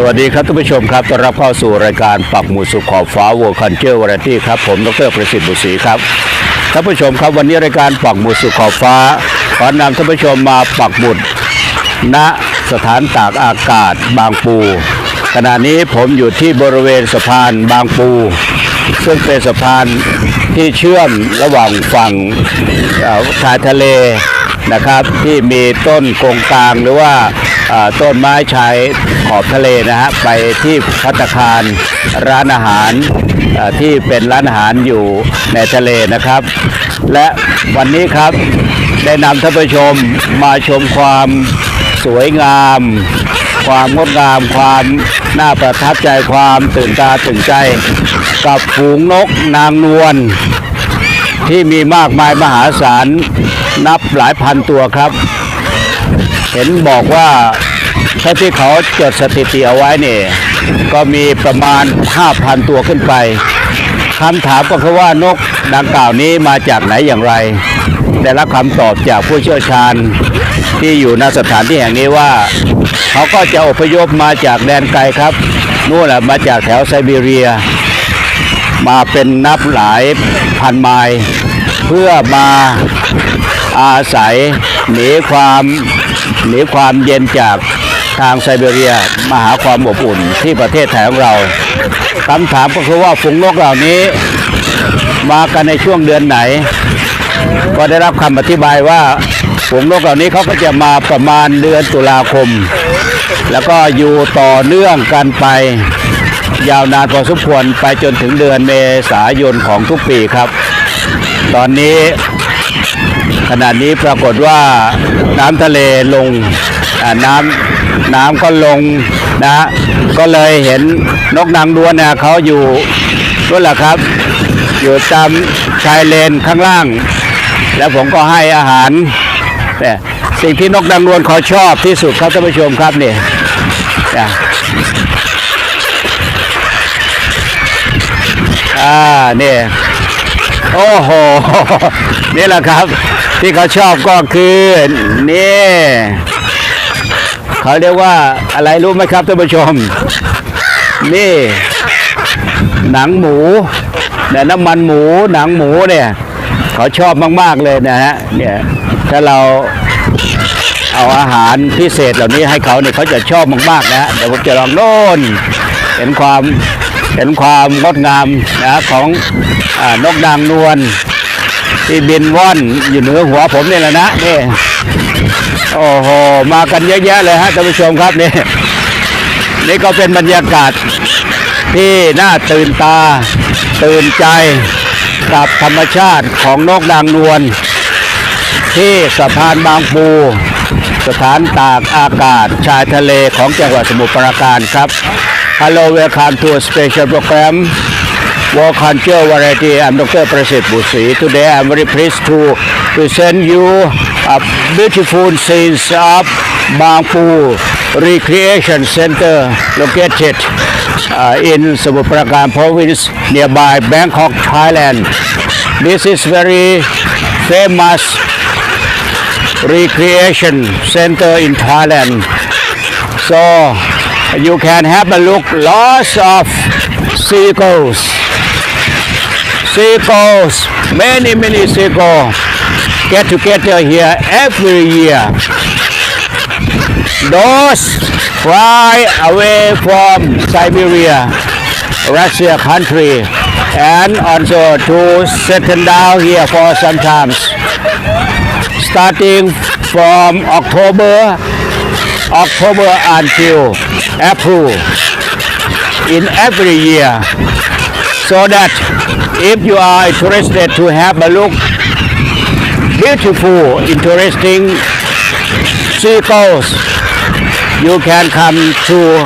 สวัสดีครับท่านผู้ชมครับต้อนรับเข้าสู่รายการปักหมุดสุขขอบฟ้าวัวคันเจอร์วาไรตี้ครับ ผมดรประสิทธิ์บุตรศรีครับท่านผู้ชมครับวันนี้รายการปักหมุดสุขขอบฟ้าขอนำท่านผู้ชมมาปักหมุดณสถานตากอากาศบางปู ขณะนี้ผมอยู่ที่บริเวณสะพานบางปู ซึ่งเป็นสะพานที่เชื่อมระหว่างฝั่งชายทะเลนะครับ ที่มีต้นกงกลางหรือว่า ต้นไม้ชายขอบทะเลนะฮะไปที่พัตาคารร้านอาหารที่เป็นร้านอาหารอยู่ในทะเลนะครับ และวันนี้ครับได้นำท่านผู้ชมมาชมความสวยงาม ความงดงาม ความน่าประทับใจความตื่นตาตื่นใจ กับฝูงนกนางนวลที่มีมากมายมหาศาลนับหลายพันตัวครับ เห็นบอกว่า ถ้าที่เขาจดสถิติเอาไว้เนี่ยก็มีประมาณ 5,000 ตัวขึ้นไปคำถามก็คือว่านกดังกล่าวนี้มาจากไหนอย่างไร ได้รับคำตอบจากผู้เชี่ยวชาญที่อยู่ณสถานที่แห่งนี้ว่า เขาก็จะอพยพมาจากแดนไกลครับนู่นแหละมาจากแถวไซบีเรีย มาเป็นนับหลายพันไมล์เพื่อมาอาศัยหนีความหนีความเย็นจาก ทางไซเบีเรียมาหาความอบอุ่นที่ประเทศไทยของเราคำถามก็คือว่าฝูงนกเหล่านี้มากันในช่วงเดือนไหน ก็ได้รับคำอธิบายว่าฝูงนกเหล่านี้เขาก็จะมาประมาณเดือนตุลาคม แล้วก็อยู่ต่อเนื่องกันไป ยาวนานพอสมควรไปจนถึงเดือนเมษายนของทุกปีครับ ตอนนี้ขณะนี้ปรากฏว่าน้ำทะเลลงน้ำ น้ำก็ลงนะก็เลยเห็นนกนางดวนเนี่ยเขาอยู่นั่นแหละครับ อยู่ตามชายเลนข้างล่าง แล้วผมก็ให้อาหารเนี่ยสิ่งที่นกนางนวลเขาชอบที่สุดครับท่านผู้ชมครับเนี่ยอ่าเนี่ยโอ้โหนี่แหละครับ ที่เขาชอบก็คือนี่ เขาเรียกว่าอะไรรู้ไหมครับท่านผู้ชม นี่ หนังหมูเนี่ยน้ำมันหมูหนังหมูเนี่ย เขาชอบมาก ๆ เลยนะฮะเนี่ยถ้าเราเอาอาหารพิเศษเหล่านี้ให้เขาเนี่ยเขาจะชอบมากๆนะฮะเดี๋ยวผมจะลองโน่นเห็นความเห็นความงดงามนะของอนกนางนวลที่บินว่อนอยู่เหนือหัวผมเนี่ยแหละนะนี่ โอ้โหมากันเยอะแยะเลยฮะท่านผู้ชมครับนี่นี่ก็เป็นบรรยากาศที่น่าตื่นตา ตื่นใจกับธรรมชาติของนกนางนวลที่สะพานบางปู สถานตากอากาศชายทะเลของจังหวัดสมุทรปราการครับ Hello welcome to a special program World Culture Variety I'm Dr. Prasit Busi Today I'm very pleased to present you a beautiful scenes of Bangpu Recreation Center located uh, in Samut Prakan province nearby Bangkok, Thailand. This is very famous recreation center in Thailand. So you can have a look lots of seagulls. Seagulls, many many seagulls get together here every year. Those fly away from Siberia, Russia country, and also to settle down here for some times starting from October October until April in every year so that if you are interested to have a look beautiful, interesting seagulls you can come to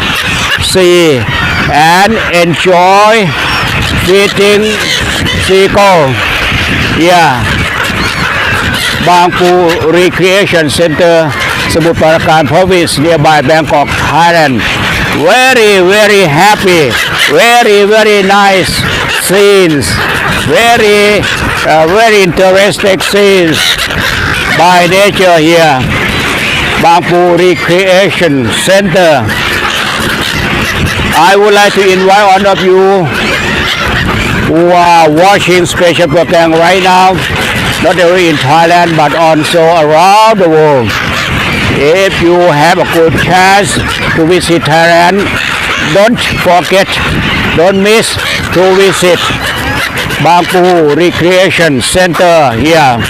see and enjoy feeding seagull. Yeah. Bangkok Recreation Center, Samut Parakan Province, nearby Bangkok, Thailand. Very, very happy. Very, very nice scenes, very, uh, very interesting scenes by nature here. Bangpu Recreation Center. I would like to invite all of you who are watching special program right now, not only in Thailand but also around the world. If you have a good chance to visit Thailand, don't forget, don't miss to visit Bangpu Recreation Center here,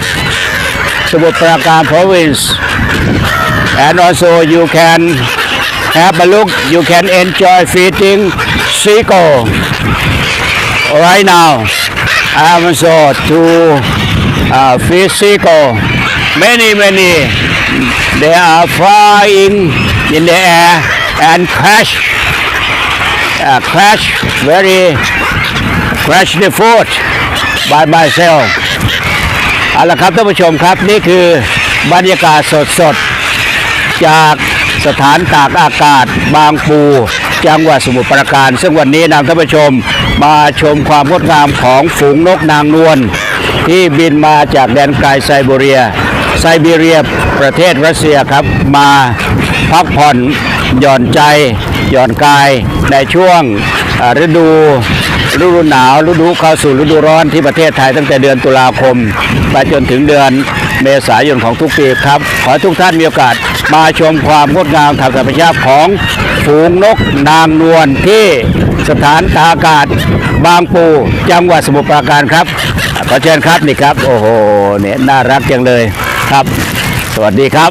Subut Prakan province. And also you can have a look, you can enjoy feeding seagull right now. I'm also to uh, feed seagull. Many, many, they are flying in the air and crash, uh, crash very, crash the foot by myself. เอาละครับท่านผู้ชมครับนี่คือบรรยากาศสดๆ จากสถานตากอากาศบางปู จังหวัดสมุทรปราการ ซึ่งวันนี้นำท่านผู้ชมมาชมความงดงามของฝูงนกนางนวลที่บินมาจากแดนไกลไซบีเรีย ไซบีเรียประเทศรัสเซียครับมาพักผ่อนหย่อนใจหย่อนกายในช่วงฤดู ฤดูหนาวฤดูเข้าสู่ฤดูร้อนที่ประเทศไทยตั้งแต่เดือนตุลาคม ไปจนถึงเดือนเมษายนของทุกปีครับ ขอให้ทุกท่านมีโอกาสมาชมความงดงามทางธรรมชาติของฝูงนกนางนวลที่สถานตาอากาศบางปูจังหวัดสมุทรปราการครับ ขอเชิญครับนี่ครับ โอ้โหเนี่ยน่ารักจังเลยครับ สวัสดีครับ